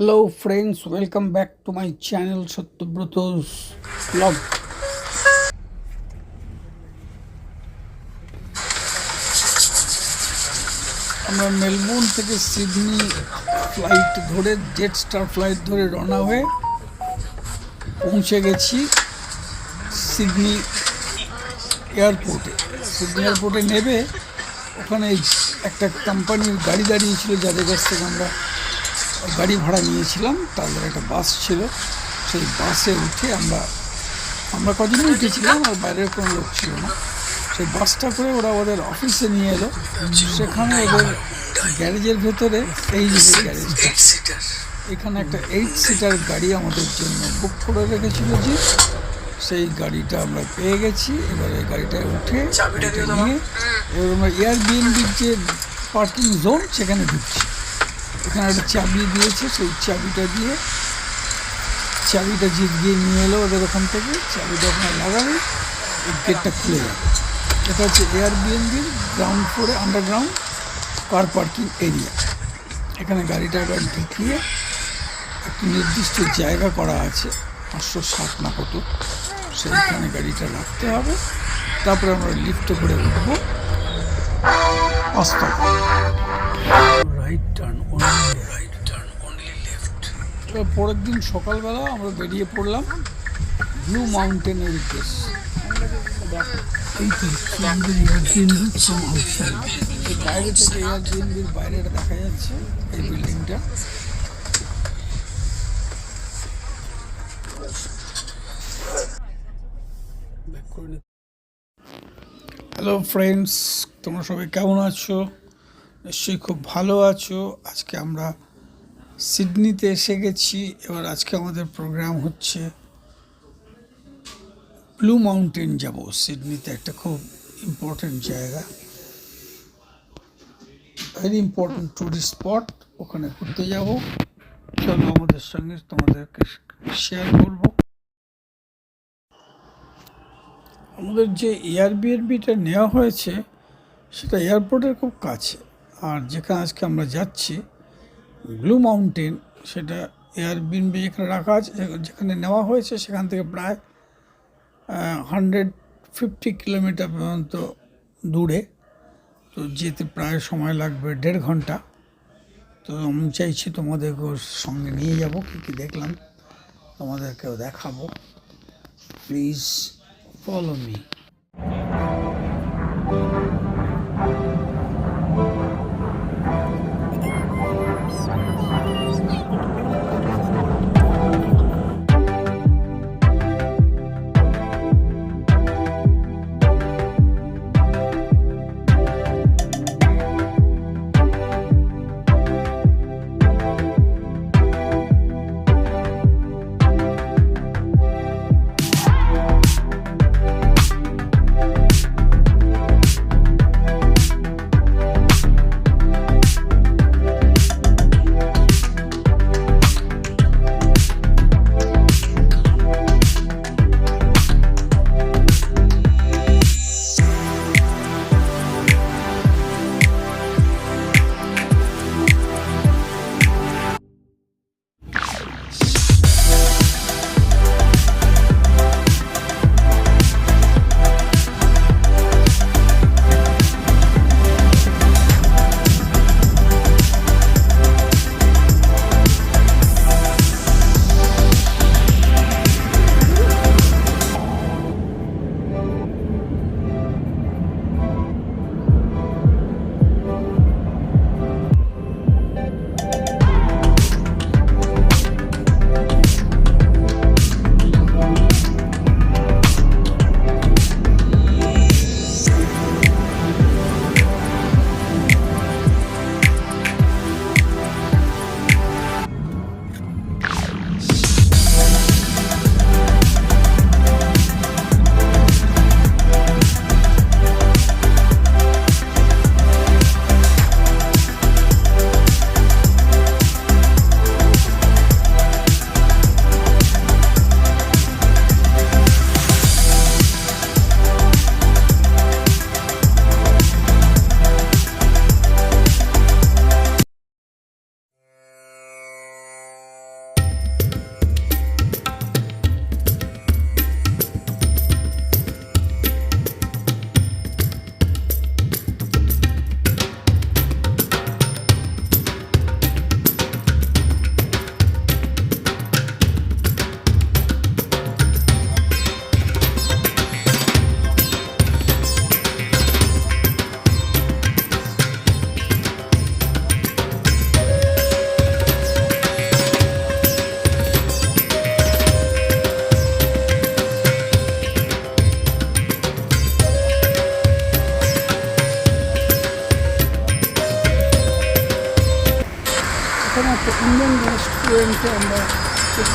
Hello friends, welcome back to my channel Satyabroto's vlog. আমরা Melbourne থেকে Sydney flight ধরে Jetstar flight ধরে রওনা হয়ে পৌঁছে গেছি সিডনি এয়ারপোর্টে সিডনি এয়ারপোর্টে নেবে ওখানে একটা কোম্পানির গাড়ি দাঁড়িয়েছিল যাদের কাছ থেকে আমরা গাড়ি ভাড়া নিয়েছিলাম তাদের একটা বাস ছিল। সেই বাসে উঠে আমরা আমরা কজন উঠেছিলাম আর বাইরের কোনো লোক ছিল না। সেই বাসটা করে ওরা ওদের অফিসে নিয়ে এলো। সেখানে ওদের গ্যারেজের ভেতরে এই যে গ্যারেজটা এখানে একটা এইট সিটার গাড়ি আমাদের জন্য বুক করে রেখেছিল যে সেই গাড়িটা আমরা পেয়ে গেছি। এবারে গাড়িটায় উঠে নিয়ে এবার আমরা এয়ারবিএনবির যে পার্কিং জোন সেখানে ঢুকছি। এখানে একটা চাবি দিয়েছে, সেই চাবিটা দিয়ে চাবিটা জিত গিয়ে নিয়ে এলো ওদের ওখান থেকে, চাবিটা ওখানে এই গেটটা খুলে যাবে এটা হচ্ছে এয়ারবিএনবির গ্রাউন্ড ফ্লোরে আন্ডারগ্রাউন্ড কার পার্কিং এরিয়া এখানে গাড়িটা একবার ঢুকিয়ে একটি নির্দিষ্ট জায়গা করা আছে, পাঁচশো ষাট না কত, সেইখানে গাড়িটা রাখতে হবে। তারপরে আমরা লিফটে করে উঠবো। পাঁচতলা right turn only right turn only left এবার পরের দিন সকালবেলা আমরা বেরিয়ে পড়লাম ব্লু মাউন্টেনের উদ্দেশ্যে। তো বাইরে থেকে এয়ারবিএনবির বাইরেটা দেখা যাচ্ছে এই বিল্ডিংটা হ্যালো ফ্রেন্ডস তোমরা সবাই কেমন আছো? নিশ্চয়ই খুব ভালো আছো। আজকে আমরা সিডনিতে এসে গেছি। এবার আজকে আমাদের প্রোগ্রাম হচ্ছে ব্লু মাউন্টেন যাব। সিডনিতে একটা খুব ইম্পর্টেন্ট জায়গা। ভেরি ইম্পর্টেন্ট টুরিস্ট স্পট ওখানে ঘুরতে যাব। চলো আমাদের সঙ্গে তোমাদেরকে শেয়ার করব। আমাদের যে এয়ারবিএনবিটা নেওয়া হয়েছে, সেটা এয়ারপোর্টের খুব কাছে। আর যেখানে আজকে আমরা যাচ্ছি ব্লু মাউন্টেন সেটা এয়ারবিএনবি যেখানে রাখা আছে যেখানে নেওয়া হয়েছে, সেখান থেকে প্রায় হান্ড্রেড ফিফটি কিলোমিটার পর্যন্ত দূরে। তো যেতে প্রায় সময় লাগবে দেড় ঘণ্টা। তো আমি চাইছি তোমাদেরকেও সঙ্গে নিয়ে যাব, কী কী দেখলাম, তোমাদেরকেও দেখাবো। প্লিজ ফলো মি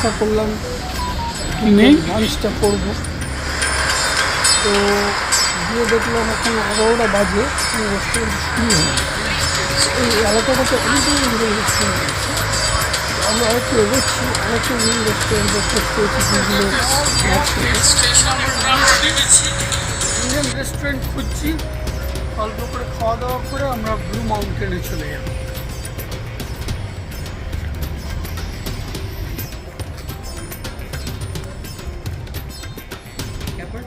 চেষ্টা করলাম। নেই? করব। তো গিয়ে দেখলাম এখন এগারোটা বাজে। রেস্টুরেন্ট শুরু হয় এই এলাকাটাতে অনেকগুলো রেস্টুরেন্ট আছে আমরা আরেকটু এগোচ্ছি আরেকটু ইন্ডিয়ান রেস্টুরেন্টে করেছি যেগুলো ইন্ডিয়ান রেস্টুরেন্ট খুঁজছি। অল্প করে খাওয়া দাওয়া করে আমরা ব্লু মাউন্টেনে চলে যাব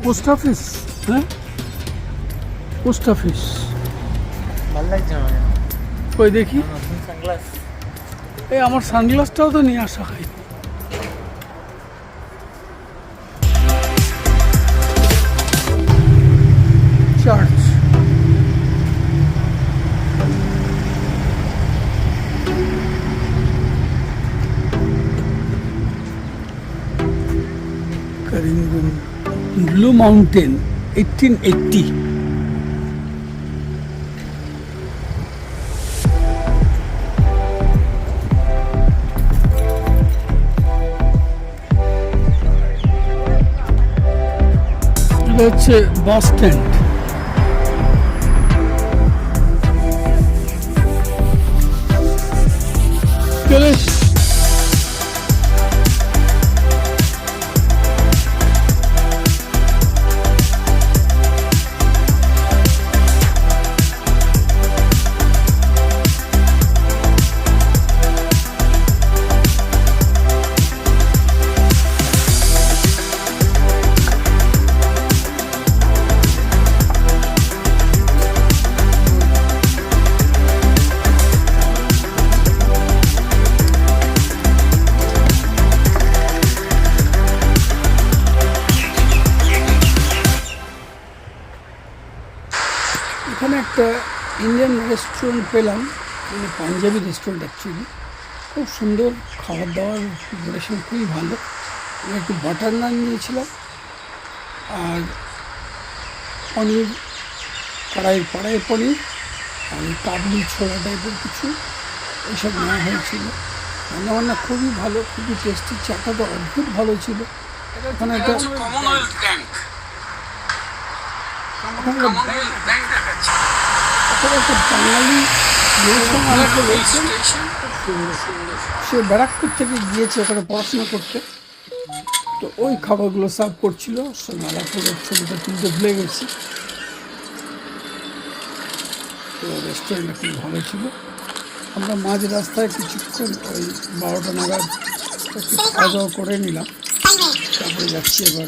পোস্ট অফিস হ্যাঁ? Post office. ভালো লাগছে আমার। কই দেখি? সানগ্লাস এই আমার সানগ্লাসটাও তো নিয়ে আসা হয়। মাউন্টেন এইটিন এইটটি হচ্ছে বাস স্ট্যান্ড চলে রেস্টুরেন্ট পেলাম মানে পাঞ্জাবি রেস্টুরেন্ট অ্যাকচুয়ালি খুব সুন্দর খাবার দাবার প্রিপারেশন খুবই ভালো। আমি একটু বাটার নান নিয়েছিলাম আর পনির কড়াই কড়াই পনির আর কাবলি ছোলা টাইপের কিছু এসব নেওয়া হয়েছিল। রান্নাবান্না খুবই ভালো খুবই টেস্টি চাটা তো অদ্ভুত ভালো ছিল। এখানে একটা কমনওয়েলথ ব্যাংক কমনওয়েলথ ব্যাংক দেখাচ্ছে। একটা বাঙালি সে ব্যারাকপুর থেকে গিয়েছে ওখানে পড়াশোনা করতে। তো ওই খাবারগুলো সার্ভ করছিল সে মালাপুরের ছবিটা তুলতে ভুলে গেছি। তো রেস্টুরেন্টটা খুব ভালো ছিল। আমরা মাঝ রাস্তায় কিছুক্ষণ ওই বারোটা নাগাদ খাওয়া দাওয়া করে নিলাম। তারপরে যাচ্ছি এবার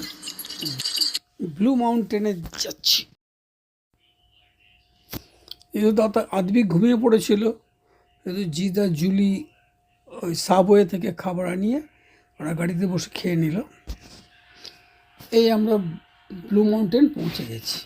ব্লু মাউন্টেনে যাচ্ছি। এই তো দাদা আদবি ঘুমিয়ে পড়েছিল। কিন্তু জিদা, জুলি ওই সাবওয়ে থেকে খাবার আনিয়ে ওরা গাড়িতে বসে খেয়ে নিল। এই আমরা ব্লু মাউন্টেন পৌঁছে গেছি।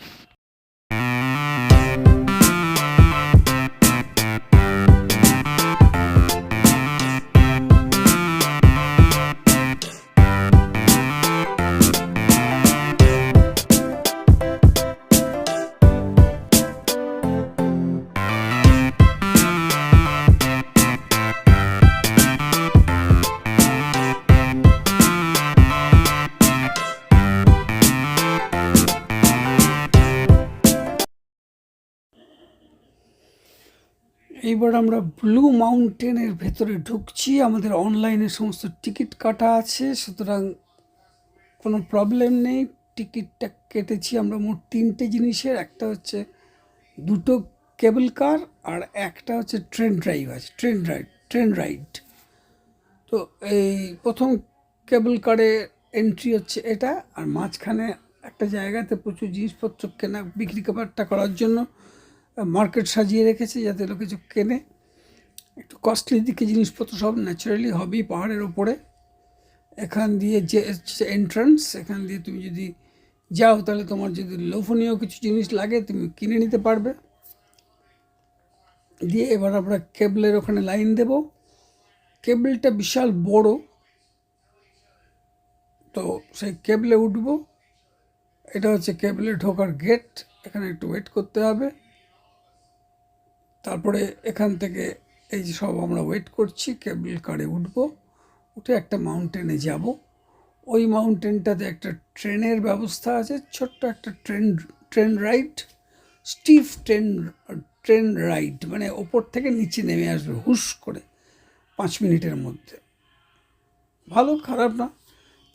এইবার আমরা ব্লু মাউন্টেনের ভেতরে ঢুকছি। আমাদের অনলাইনে সমস্ত টিকিট কাটা আছে, সুতরাং কোনো প্রবলেম নেই। টিকিটটা কেটেছি আমরা মোট তিনটে জিনিসের। একটা হচ্ছে দুটো কেবল কার আর একটা হচ্ছে ট্রেন ড্রাইভ আছে ট্রেন রাইড ট্রেন রাইড তো এই প্রথম কেবল কারে এন্ট্রি হচ্ছে এটা, আর মাঝখানে একটা জায়গাতে প্রচুর জিনিসপত্র কেনা, বিক্রি কাবারটা করার জন্য মার্কেট সাজিয়ে রেখেছে যাতে লোক কিছু কেনে। একটু কস্টলি দিকে জিনিসপত্র সব ন্যাচারালি হবেই পাহাড়ের ওপরে। এখান দিয়ে যে এন্ট্রান্স এখান দিয়ে তুমি যদি যাও তাহলে তোমার যদি লোভনীয় কিছু জিনিস লাগে তুমি কিনে নিতে পারবে। দিয়ে এবার আমরা কেবলের ওখানে লাইন দেব। কেবলটা বিশাল বড়। তো সেই কেবলে উঠবো। এটা হচ্ছে কেবলে ঢোকার গেট এখানে একটু ওয়েট করতে হবে। তারপরে এখান থেকে এই যে সব আমরা ওয়েট করছি কেবল কারে উঠবো। উঠে একটা মাউন্টেনে যাব। ওই মাউন্টেনটাতে একটা ট্রেনের ব্যবস্থা আছে, ছোট্ট একটা train train ride steep train train ride মানে ওপর থেকে নিচে নেমে আসবে হুশ করে পাঁচ মিনিটের মধ্যে। ভালো, খারাপ না।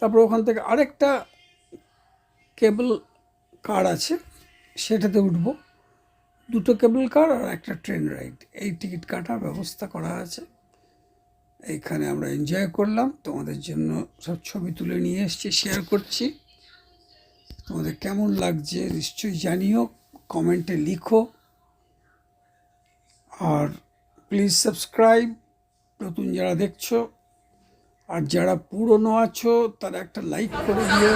তারপর ওখান থেকে আরেকটা কেবল কার আছে, সেটাতে উঠব। দুটো কেবল কার আর একটা ট্রেন রাইড। এই টিকিট কাটার ব্যবস্থা করা আছে। এইখানে আমরা এনজয় করলাম। তোমাদের জন্য সব ছবি তুলে নিয়ে এসেছি শেয়ার করছি। তোমাদের কেমন লাগছে নিশ্চয়ই জানিও, কমেন্টে লিখো। আর প্লিজ সাবস্ক্রাইব নতুন যারা দেখছ, আর যারা পুরনো আছো, তারা একটা লাইক করে দিও।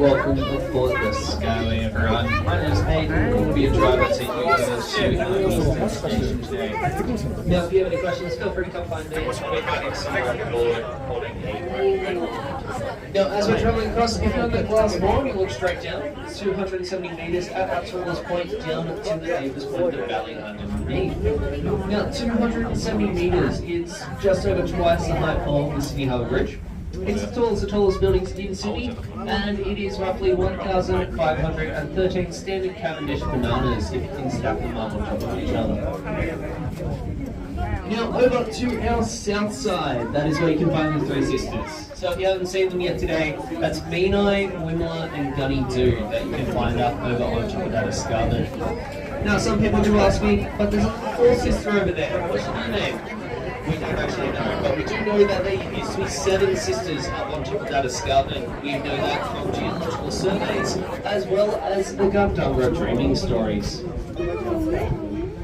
Welcome aboard the Skyway, everyone. My name is Hayden. I'll be a driver to take you to the station today. Now, if you have any questions, feel free to come find me. We're waiting somewhere on board, holding a Now, as we're traveling across, if you're on that glass wall, you look straight down. 270 meters at our tallest point, down to the deepest point of the valley underneath. Now, 270 meters is just over twice the height of the Sydney Harbour Bridge. It's the tallest, the tallest buildings in Sydney, and it is roughly 1,513 standard Cavendish bananas if you can stack them up on top of each other. Now over to our south side, that is where you can find the Three Sisters. So if you haven't seen them yet today, that's Menai, Wimmera and Gunny Doo that you can find up over on that escarpment. Now some people do ask me, but there's a fourth sister over there, what's her name? We don't actually know, but we do know that there used to be seven sisters up on top of that escarpment. We know that from geological surveys, as well as the Gundunga dreaming stories.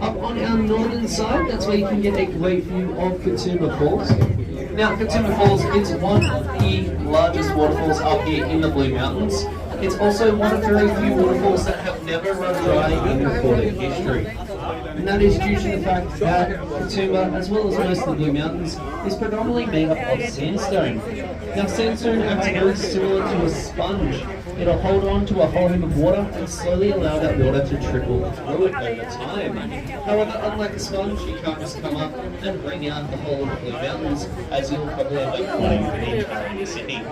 Up on our northern side, that's where you can get a great view of Katoomba Falls. Now, Katoomba Falls is one of the largest waterfalls up here in the Blue Mountains. It's also one of very few waterfalls that have never run dry in recorded history. And that is due to the fact that Katoomba, as well as most of the Blue Mountains, is predominantly made up of sandstone. Now, sandstone acts very similar to a sponge. It'll hold on to a whole heap of water and slowly allow that water to trickle through it over time. However, unlike a sponge, you can't just come up and bring out the whole of the Blue Mountains, as you'll probably end up doing for the entire Sydney.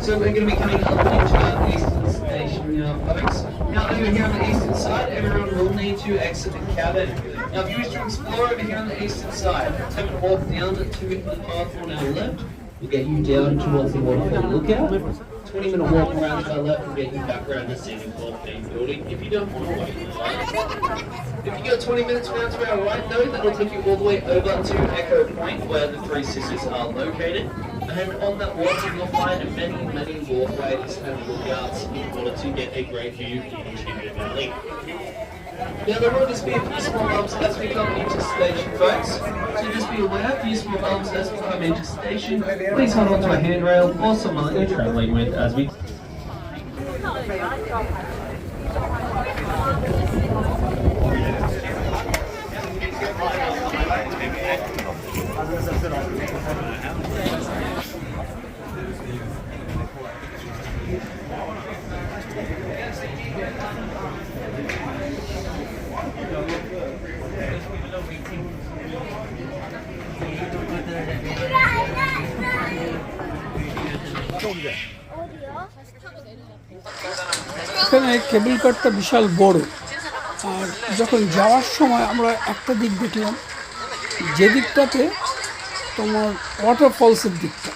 So we're going to be coming up into our eastern station now, folks. Now over here on the eastern side, everyone will cabin. Now if you wish to explore over here on the eastern side, take a walk down to the path on our left. We'll get you down towards the waterfall lookout. 20 minute walk around to our left will get you back around the scenic main building if you don't want to wait. If you go 20 minutes around to our right though, that'll take you all the way over to Echo Point where the Three Sisters are located. And on that walk you'll find many, many walkways and lookouts in order to get a great view into the valley. Now there will just be a few small bumps as we come into station folks. So just be aware, a few small bumps as we come into station. Please hold on to a handrail or someone that you're travelling with as we কেবল কারটা বিশাল বড়। আর যখন যাওয়ার সময় আমরা একটা দিক দেখলাম, যে দিকটাতে তোমার ওয়াটারফলসের দিকটা।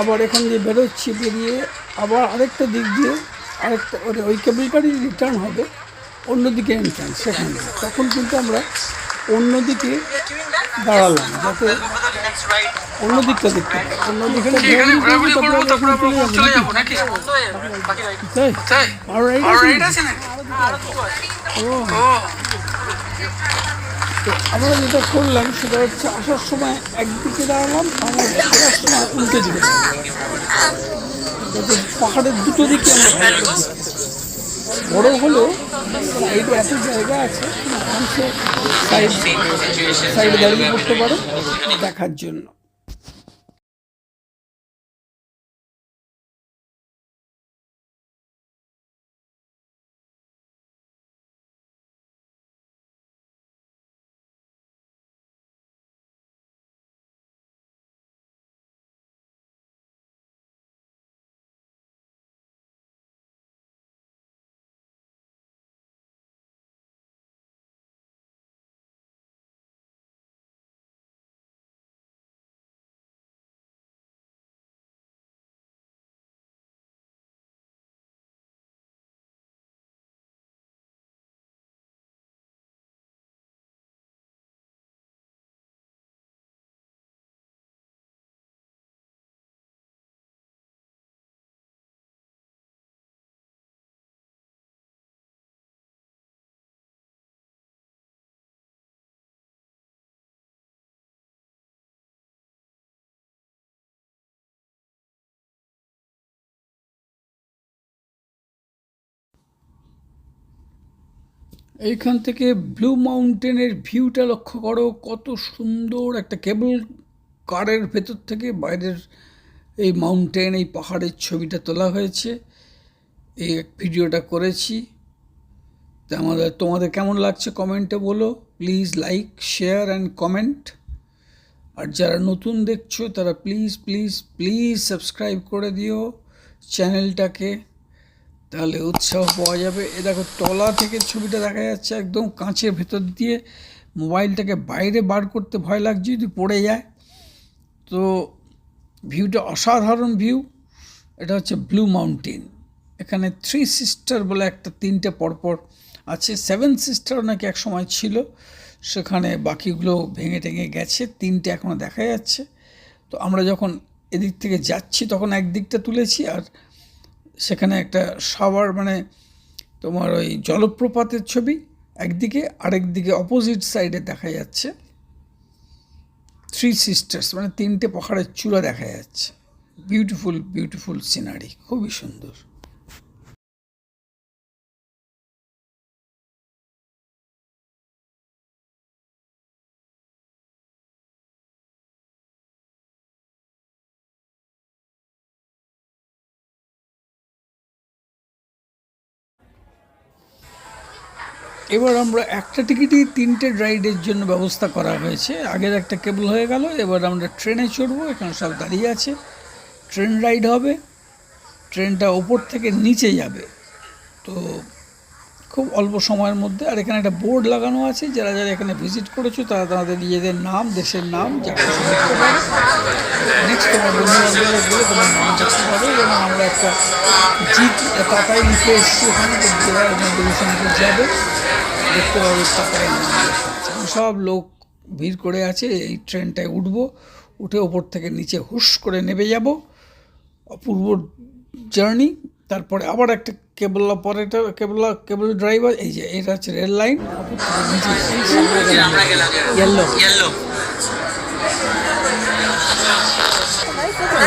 আবার এখান দিয়ে বেরোচ্ছি, বেরিয়ে আবার আরেকটা দিক দিয়ে আরেকটা ওই কেবলকারই রিটার্ন হবে, অন্যদিকে এন্ট্রান্স সেখান। তখন কিন্তু আমরা অন্যদিকে দাঁড়ালাম, যাতে অন্য দিকটা দেখতে। পাই অন্য দিকটা এখানে ঘোরাঘুরি করব তারপর আমরা চলে যাব নাকি? তাই? আর রাইড আছে। নাকি? ও। আমরা যেটা করলাম সেটা হচ্ছে আসার সময় একদিকে দাঁড়ালাম আমরা ফেরার সময় উল্টো দিকে পাহাড়ের দুটো দিকে আমরা ভালো করে দেখতে পাই। বড় হলো সাইডে এত জায়গা আছে সাইড সাইড দাঁড়িয়ে পড়তে পারো দেখার জন্য। এইখান থেকে ব্লু মাউন্টেনের ভিউটা লক্ষ্য করো, কত সুন্দর একটা কেবল কারের ভেতর থেকে বাইরের এই মাউন্টেন এই পাহাড়ের ছবিটা তোলা হয়েছে। এই ভিডিওটা করেছি। তা আমাদের, তোমাদের কেমন লাগছে কমেন্টে বলো। Please like share and comment আর যারা নতুন দেখছ, তারা প্লিজ প্লিজ প্লিজ সাবস্ক্রাইব করে দিও চ্যানেলটাকে। তাহলে উৎসাহ পাওয়া যাবে। এ দেখো, তলা থেকে ছবিটা দেখা যাচ্ছে একদম কাঁচের ভেতর দিয়ে। মোবাইলটাকে বাইরে বার করতে ভয় লাগছে, যদি পড়ে যায়। তো ভিউটা অসাধারণ ভিউ। এটা হচ্ছে ব্লু মাউন্টেন এখানে থ্রি সিস্টার বলে একটা তিনটে পরপর আছে। সেভেন সিস্টারও নাকি এক সময় ছিল। সেখানে বাকিগুলো ভেঙে টেঙে গেছে। তিনটে এখনও দেখা যাচ্ছে। তো আমরা যখন এদিক থেকে যাচ্ছি, তখন একদিকটা তুলেছি আর সেখানে একটা সাওয়ার মানে তোমার ওই জলপ্রপাতের ছবি, একদিকে আরেক দিকে অপোজিট সাইডে দেখা যাচ্ছে। থ্রি সিস্টার্স মানে তিনটে পাহাড়ের চূড়া দেখা যাচ্ছে। বিউটিফুল বিউটিফুল সিনারি খুবই সুন্দর। এবার আমরা একটা টিকিটই তিনটে রাইডের জন্য ব্যবস্থা করা হয়েছে। আগের একটা কেবল হয়ে গেল, এবার আমরা ট্রেনে চড়বো, এখানে সব দাঁড়িয়ে আছে। ট্রেন রাইড হবে, ট্রেনটা ওপর থেকে নিচে যাবে। তো খুব অল্প সময়ের মধ্যে, আর এখানে একটা বোর্ড লাগানো আছে, যারা যারা এখানে ভিজিট করেছ, তারা তাদের নিজেদের নাম, দেশের নাম আমরা একটা জিপ তাতাই লিখে এসেছি ওখানে যাবে দেখতে পাবে সব লোক ভিড় করে আছে এই ট্রেনটায় উঠব উঠে ওপর থেকে নিচে হুশ করে নেমে যাব। অপূর্ব জার্নি তারপরে আবার একটা কেবল অপারেটর কেবল কেবল ড্রাইভার এই যে এটা হচ্ছে রেল লাইন। ইয়েলো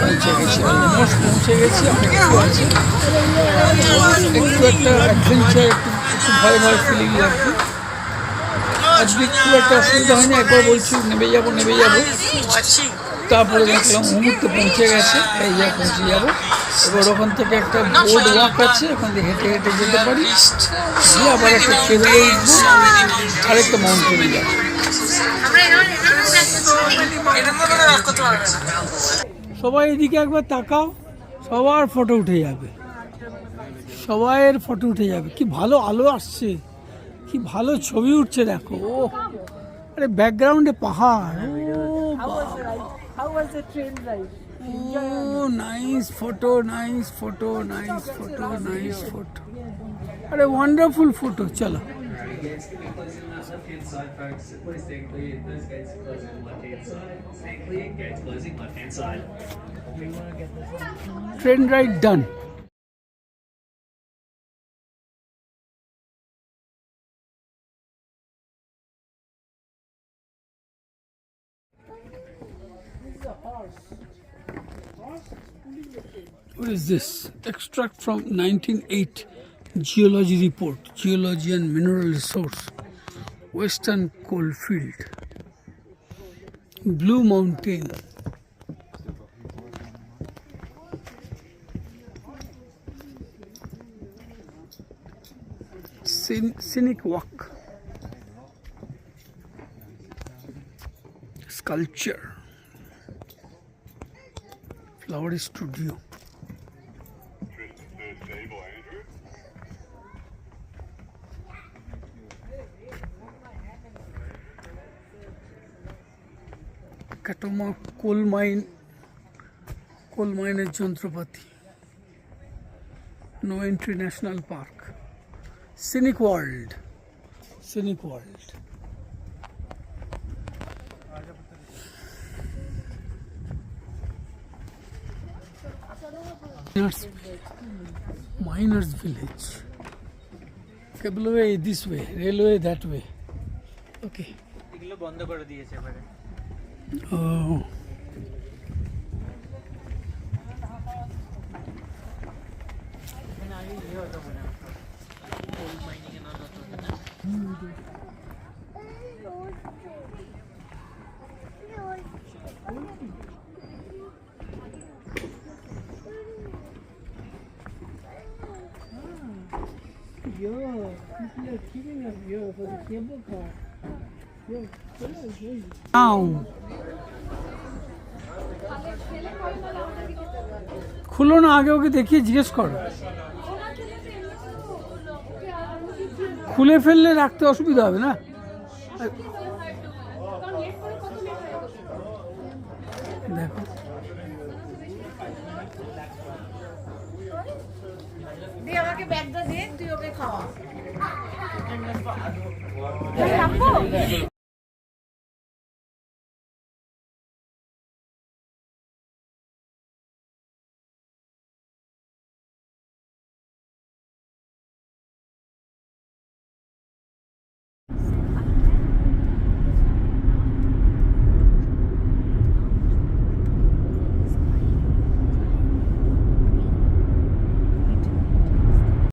পৌঁছে গেছি অলমোস্ট একটু অ্যাডভেঞ্চার একটু ফিলিং লাগছে আজকে খুব একটা অসুবিধা হয়নি একবার বলছি নেমে যাব নেমে যাব তারপরে দেখলাম মুহূর্তে পৌঁছে গেছে, এই যা পৌঁছে যাব। এবার ওখান থেকে একটা বোর্ড ওয়াক আছে, ওখান থেকে হেঁটে হেঁটে যেতে পারি। আবার একটা কেবলে উঠবো, আরেকটা মাউন্টেনে যাব। সবাই এদিকে একবার তাকাও, সবার ফটো উঠে যাবে। সবাইয়ের ফটো উঠে যাবে। কি ভালো আলো আসছে, কি ভালো ছবি উঠছে, দেখো। ও, আরে ব্যাকগ্রাউন্ডে পাহাড়। ও nice photo nice photo nice nice আরে ওয়ান্ডারফুল ফটো চলো। gates can be closed on that left-hand side, folks. Please stay clear. Those gates are closing on the left-hand side. Stay clear, gates closing left-hand side. Train ride done. What is this? Extract from 1908. Geology Report, Geology and Mineral Resource, Western Coalfield, Blue Mountain. Scen- Scenic Walk, Sculpture, Flower Studio. Coal mine coal মাইনের যন্ত্রপাতি no entry national park scenic world scenic world Miners village. Cableway this way, railway that way. Okay. এগুলো বন্ধ করে দিয়েছে এবারে Oh. এখানে আগে ইয়ে হতো মনে হয় কোল মাইনিং এর হতো না Yo, people are queuing up here for the cable car. Yo, Now. খুলো না আগে ওকে দেখিয়ে জিজ্ঞেস করো খুলে ফেললে রাখতে অসুবিধা হবে না? দেখো। আমাকে ব্যাগটা দিয়ে তুই ওকে খাওয়া।